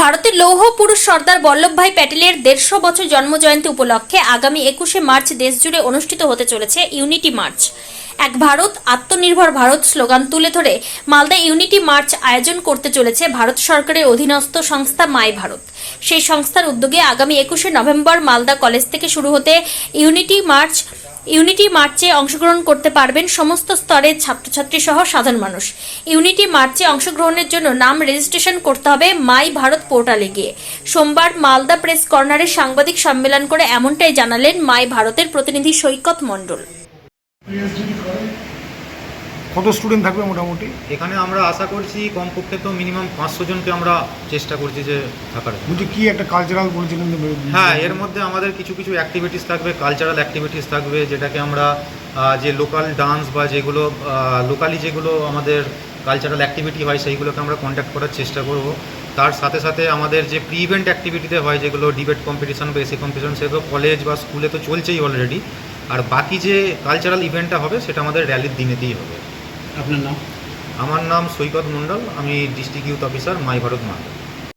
ভারতের লৌহ পুরুষ সর্দার বল্লভভাই প্যাটেলের দেড়শো বছর জন্মজয়ন্তী উপলক্ষে আগামী একুশে মার্চ দেশজুড়ে অনুষ্ঠিত হতে চলেছে ইউনিটি মার্চ। এক ভারত, আত্মনির্ভর ভারত স্লোগান তুলে ধরে মালদা ইউনিটি মার্চ আয়োজন করতে চলেছে ভারত সরকারের অধীনস্থ সংস্থা মাই ভারত। সেই সংস্থার উদ্যোগে আগামী একুশে নভেম্বর মালদা কলেজ থেকে শুরু হতে ইউনিটি মার্চ ইউনিটি মার্চে অংশগ্রহণ করতে পারবেন সমস্ত স্তরের ছাত্রছাত্রী সহ সাধারণ মানুষ। ইউনিটি মার্চে অংশগ্রহণের জন্য নাম রেজিস্ট্রেশন করতে হবে মাই ভারত পোর্টালে গিয়ে। সোমবার মালদা প্রেস কর্নারে সাংবাদিক সম্মেলন করে এমনটাই জানালেন মাই ভারতের প্রতিনিধি সৈকত মণ্ডল। কত স্টুডেন্ট থাকবে মোটামুটি? এখানে আমরা আশা করছি কমপক্ষে তো মিনিমাম পাঁচশো জনকে আমরা চেষ্টা করছি যে থাকার। বলছি কি একটা কালচারাল বলছিলেন হ্যাঁ এর মধ্যে আমাদের কিছু কিছু অ্যাক্টিভিটিস থাকবে কালচারাল অ্যাক্টিভিটিস থাকবে যেটাকে আমরা যে লোকাল ডান্স বা যেগুলো লোকালি যেগুলো আমাদের কালচারাল অ্যাক্টিভিটি হয় সেইগুলোকে আমরা কন্ট্যাক্ট করার চেষ্টা করব। তার সাথে সাথে আমাদের যে প্রি ইভেন্ট অ্যাক্টিভিটিতে হয় যেগুলো ডিবেট কম্পিটিশন বা এসি কম্পিটিশন সেগুলো কলেজ বা স্কুলে তো চলছেই অলরেডি আর বাকি যে কালচারাল ইভেন্টটা হবে সেটা আমাদের র্যালির দিনেতেই হবে। আপনার নাম? আমার নাম সৈকত মণ্ডল আমি district youth officer my Bharat Malda